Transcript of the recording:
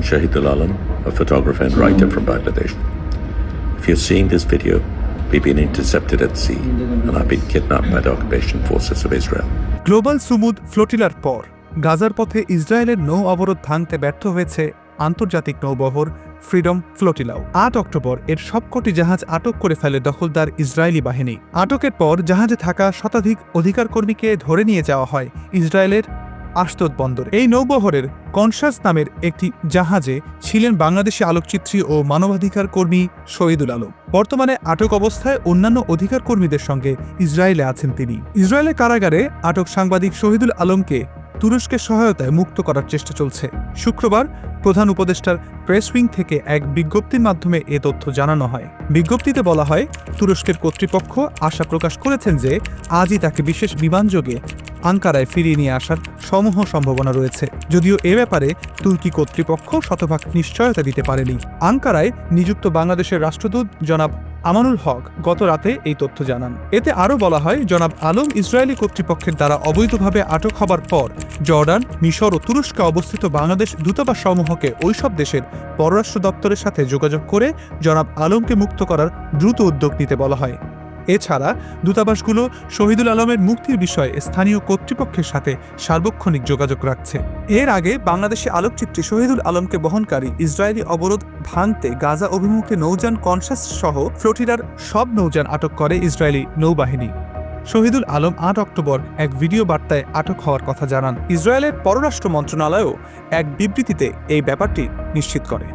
Shahidul Alam, a photographer and writer from Bangladesh. If you're seeing this video, we've been intercepted at sea and I've been kidnapped by the occupation forces of Israel. Global Sumud ফ্লোটিলার পর গাজার পথে ইসরায়েলের নৌ অবরোধ ভাঙতে ব্যর্থ হয়েছে আন্তর্জাতিক নৌবহর ফ্রিডম ফ্লোটিলাও আট অক্টোবর এর সবকটি জাহাজ আটক করে ফেলে দখলদার ইসরায়েলি বাহিনী আটকের পর জাহাজে থাকা শতাধিক অধিকার কর্মীকে ধরে নিয়ে যাওয়া হয় ইসরায়েলের আশতোদ বন্দরে। এই নৌবহরের কনসাস নামের একটি জাহাজে ছিলেন বাংলাদেশি আলোকচিত্রী ও মানবাধিকার কর্মী শহীদুল আলম। বর্তমানে আটক অবস্থায় অন্যান্য অধিকার কর্মীদের সঙ্গে ইসরায়েলে আছেন তিনি। ইসরায়েলের কারাগারে আটক সাংবাদিক শহীদুল আলমকে তুরস্কের সহায়তায় মুক্ত করার চেষ্টা চলছে। শুক্রবার প্রধান উপদেষ্টার প্রেস উইং থেকে এক বিজ্ঞপ্তির মাধ্যমে এ তথ্য জানানো হয়। বিজ্ঞপ্তিতে বলা হয়, তুরস্কের কর্তৃপক্ষ আশা প্রকাশ করেছেন যে, আজই তাকে বিশেষ বিমানযোগে আঙ্কারায় ফিরিয়ে নিয়ে আসার সমূহ সম্ভাবনা রয়েছে। যদিও এ ব্যাপারে তুর্কি কর্তৃপক্ষ শতভাগ নিশ্চয়তা দিতে পারেনি। আঙ্কারায় নিযুক্ত বাংলাদেশের রাষ্ট্রদূত জনাব আমানুল হক গত রাতে এই তথ্য জানান। এতে আরও বলা হয়, জনাব আলম ইসরায়েলি কর্তৃপক্ষের দ্বারা অবৈধভাবে আটক হবার পর জর্ডান, মিশর ও তুরস্কে অবস্থিত বাংলাদেশ দূতাবাস সমূহকে ওইসব দেশের পররাষ্ট্র দপ্তরের সাথে যোগাযোগ করে জনাব আলমকে মুক্ত করার দ্রুত উদ্যোগ নিতে বলা হয়। এছাড়া দূতাবাসগুলো শহীদুল আলমের মুক্তির বিষয়ে স্থানীয় কর্তৃপক্ষের সাথে সার্বক্ষণিক যোগাযোগ রাখছে। এর আগে বাংলাদেশি আলোকচিত্রী শহীদুল আলমকে বহনকারী ইসরায়েলি অবরোধ ভাঙতে গাজা অভিমুখে নৌযান কনসাস সহ ফ্লোটিরার সব নৌযান আটক করে ইসরায়েলি নৌবাহিনী। শহীদুল আলম আট অক্টোবর এক ভিডিও বার্তায় আটক হওয়ার কথা জানান। ইসরায়েলের পররাষ্ট্র মন্ত্রণালয়ও এক বিবৃতিতে এই ব্যাপারটি নিশ্চিত করে।